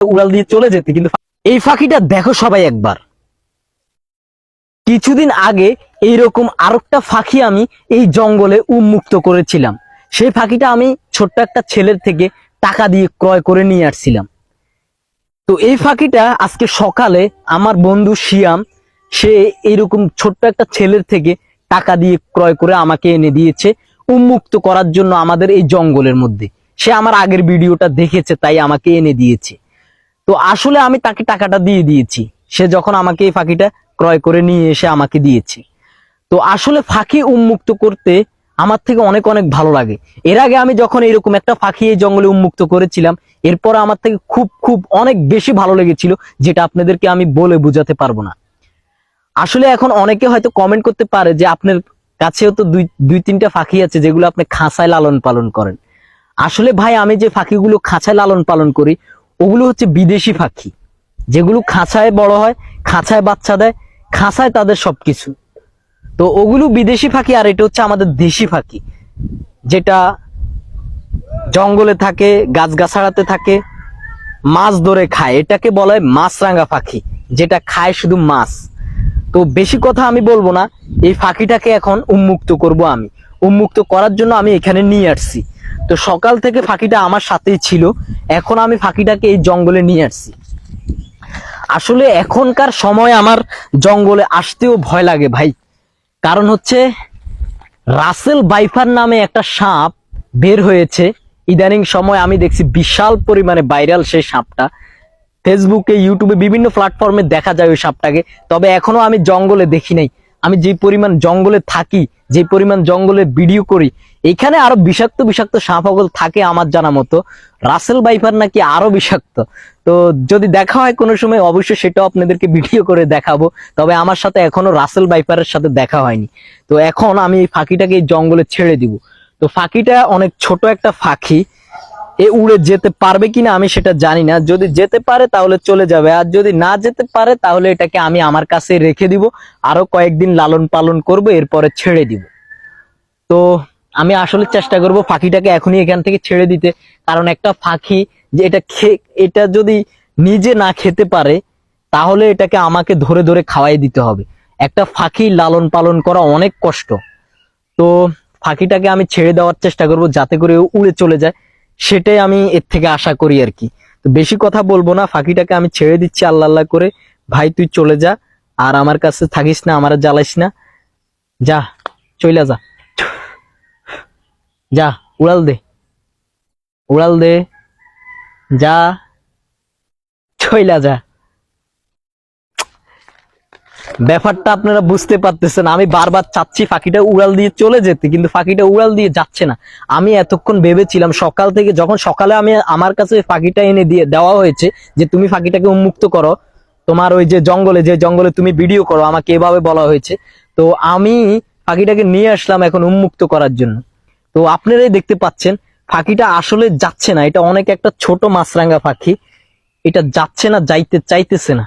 উড়াল দিয়ে চলে যেতে, কিন্তু এই ফাঁকিটা দেখো সবাই একবার। কিছুদিন আগে এইরকম আরেকটা ফাঁকি আমি এই জঙ্গলে উন্মুক্ত করেছিলাম। সেই ফাঁকিটা আমি ছোট্ট একটা ছেলের থেকে টাকা দিয়ে ক্রয় করে নিয়ে আসছিলাম। তো এই ফাঁকিটা আজকে সকালে আমার বন্ধু শিয়াম, সে এইরকম ছোট্ট একটা ছেলের থেকে টাকা দিয়ে ক্রয় করে আমাকে এনে দিয়েছে উন্মুক্ত করার জন্য আমাদের এই জঙ্গলের মধ্যে। সে আমার আগের ভিডিওটা দেখেছে, তাই আমাকে এনে দিয়েছে। তো আসলে আমি তাকে টাকাটা দিয়ে দিয়েছি। সে যখন আমাকে এই ফাঁকিটা ক্রয় করে নিয়ে এসে আমাকে দিয়েছে। তো আসলে ফাঁকি উন্মুক্ত করতে আমার থেকে অনেক অনেক ভালো লাগে। এর আগে আমি যখন এরকম একটা ফাঁকি এই জঙ্গলে উন্মুক্ত করেছিলাম, এরপর আমার থেকে খুব খুব অনেক বেশি ভালো লেগেছিল, যেটা আপনাদেরকে আমি বলে বোঝাতে পারব না। আসলে এখন অনেকে হয়তো কমেন্ট করতে পারে যে আপনার কাছেও তো দুই দুই, তিনটা ফাঁকি আছে যেগুলো আপনি খাঁচায় লালন পালন করেন। আসলে ভাই, আমি যে ফাঁকিগুলো খাঁচায় লালন পালন করি ওগুলো হচ্ছে বিদেশি পাখি। যেগুলো খাঁচায় বড় হয়, খাঁচায় বাচ্চা দেয়, খাঁচায় তাদের সবকিছু। তো ওগুলো বিদেশি পাখি আর এটা হচ্ছে আমাদের দেশি পাখি। যেটা জঙ্গলে থাকে, গাছগাছাড়াতে থাকে, মাছ ধরে খায়। এটাকে বলা হয় মাছরাঙা পাখি, যেটা খায় শুধু মাছ। তো বেশি কথা আমি বলব না, এই ফাঁকিটাকে এখন উন্মুক্ত করব আমি। উন্মুক্ত করার জন্য আমি এখানে নিয়ে আসছি। তো সকাল থেকে ফাঁকিটা আমার সাথেই ছিল। এখন আমি ফাঁকিটাকে এই জঙ্গলে নিয়ে আসছি। আসলে এখনকার সময় আমার জঙ্গলে আসতেও ভয় লাগে ভাই। কারণ হচ্ছে রাসেল বাইফার নামে একটা সাপ বের হয়েছে। ইদানিং সময় আমি দেখছি বিশাল পরিমাণে ভাইরাল সেই সাপটা। ফেসবুকে, ইউটিউবে বিভিন্ন প্ল্যাটফর্মে দেখা যায় ওই সাপটাকে। তবে এখনও আমি জঙ্গলে দেখি নাই। আমি যে পরিমাণ জঙ্গলে থাকি, যে পরিমাণ জঙ্গলে ভিডিও করি এখানে আরও বিষাক্ত বিষাক্ত সাপগল থাকে আমার জানা মতো। রাসেল বাইফার নাকি আরও বিষাক্ত। তো যদি দেখা হয় কোনো সময়, অবশ্যই সেটাও আপনাদেরকে ভিডিও করে দেখাবো। তবে আমার সাথে এখনও রাসেল বাইফারের সাথে দেখা হয়নি। তো এখন আমি এই ফাঁকিটাকে এই জঙ্গলে ছেড়ে দিব। তো ফাঁকিটা অনেক ছোট একটা ফাঁকি। এ উড়ে যেতে পারবে কিনা আমি সেটা জানি না। যদি যেতে পারে তাহলে চলে যাবে। আর যদি না যেতে পারে তাহলে এটাকে আমি আমার কাছে রেখে দিব। আরও কয়েকদিন লালন পালন করব, এরপরে ছেড়ে দিব। তো আমি আসলে চেষ্টা করব ফাঁকিটাকে এখনই এখান থেকে ছেড়ে দিতে। কারণ একটা ফাঁকি যে এটা খে- এটা যদি নিজে না খেতে পারে, তাহলে এটাকে আমাকে ধরে ধরে খাওয়াই দিতে হবে। একটা ফাঁকি লালন পালন করা অনেক কষ্ট। তো ফাঁকিটাকে আমি ছেড়ে দেওয়ার চেষ্টা করব যাতে করে উড়ে চলে যায়। সেটাই আমি এর থেকে আশা করি আর কি। তো বেশি কথা বলব না, ফাঁকিটাকে আমি ছেড়ে দিচ্ছি আল্লাহ আল্লাহ করে। ভাই, তুই চলে যা। আর আমার কাছে থাকিস না, আমার জ্বালাইস না। যা, চইলা যা। যা, উড়াল দে। উড়াল দে। যা। চইলা যা। ব্যাপারটা আপনারা বুঝতে পারতেছেন, আমি বারবার চাচ্ছি ফাঁকিটা উড়াল দিয়ে চলে যেতে, কিন্তু ফাঁকিটা উড়াল দিয়ে যাচ্ছে না। আমি এতক্ষণ ভেবেছিলাম, সকাল থেকে যখন সকালে আমি আমার কাছে ফাঁকিটা এনে দিয়ে দেওয়া হয়েছে, যে তুমি ফাঁকিটাকে উন্মুক্ত করো, তোমার ওই যে জঙ্গলে যে জঙ্গলে তুমি ভিডিও করো, আমাকে এভাবে বলা হয়েছে। তো আমি ফাঁকিটাকে নিয়ে আসলাম এখন উন্মুক্ত করার জন্য। তো আপনারাই দেখতে পাচ্ছেন, ফাঁকিটা আসলে যাচ্ছে না। এটা অনেক একটা ছোট মাছরাঙ্গা পাখি এটা যাচ্ছে না, যাইতে চাইতেছে না।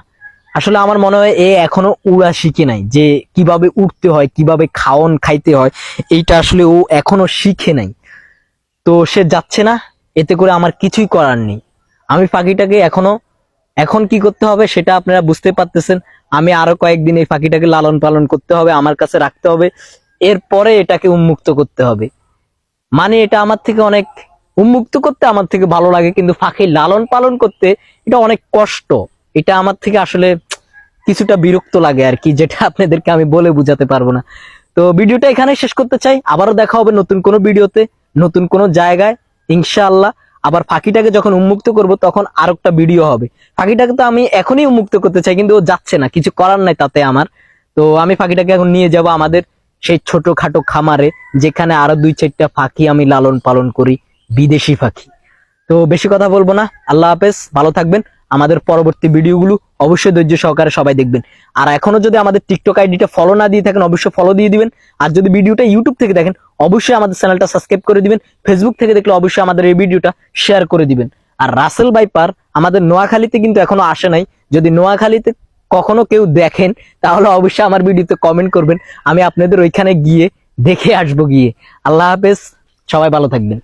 আসলে আমার মনে হয় এ এখনও উড়া শিখে নাই যে কীভাবে উঠতে হয়, কীভাবে খাওন খাইতে হয়, এইটা আসলে ও এখনও শিখে নাই। তো সে যাচ্ছে না, এতে করে আমার কিছুই করার নেই। আমি পাখিটাকে এখনও, এখন কি করতে হবে সেটা আপনারা বুঝতে পারতেছেন। আমি আরও কয়েকদিন এই পাখিটাকে লালন পালন করতে হবে, আমার কাছে রাখতে হবে। এরপরে এটাকে উন্মুক্ত করতে হবে। মানে এটা আমার থেকে অনেক উন্মুক্ত করতে আমার থেকে ভালো লাগে, কিন্তু পাখি লালন পালন করতে এটা অনেক কষ্ট। এটা আমার থেকে আসলে কিছুটা বিরক্ত লাগে আর কি, যেটা আপনাদেরকে আমি বলে বুঝাতে পারব না। তো ভিডিওটা এখানে শেষ করতে চাই, আবারও দেখা হবে নতুন কোনো ভিডিওতে, নতুন কোনো জায়গায়, ইনশাআল্লাহ। আবার ফাঁকিটাকে যখন উন্মুক্ত করব, তখন আর একটা ভিডিও হবে। ফাঁকিটাকে তো আমি এখনই উন্মুক্ত করতে চাই, কিন্তু ও যাচ্ছে না, কিছু করার নাই তাতে আমার। তো আমি ফাঁকিটাকে এখন নিয়ে যাব আমাদের সেই ছোটখাটো খামারে যেখানে আরও দুই চারটা ফাঁকি আমি লালন পালন করি, বিদেশি পাখি। তো বেশি কথা বলব না। আল্লাহ হাফেজ, ভালো থাকবেন। আমাদের পরবর্তী ভিডিওগুলো অবশ্যই ধৈর্য সহকারে সবাই দেখবেন। আর এখনও যদি আমাদের টিকটক আইডিটা ফলো না দিয়ে থাকেন, অবশ্যই ফলো দিয়ে দিবেন। আর যদি ভিডিওটা ইউটিউব থেকে দেখেন, অবশ্যই আমাদের চ্যানেলটা সাবস্ক্রাইব করে দিবেন। ফেসবুক থেকে দেখলে অবশ্যই আমাদের এই ভিডিওটা শেয়ার করে দিবেন। আর রাসেল বাইপার আমাদের নোয়াখালীতে কিন্তু এখনও আসে নাই। যদি নোয়াখালীতে কখনো কেউ দেখেন, তাহলে অবশ্যই আমার ভিডিওতে কমেন্ট করবেন। আমি আপনাদের ওইখানে গিয়ে দেখে আসব গিয়ে। আল্লাহ হাফেজ, সবাই ভালো থাকবেন।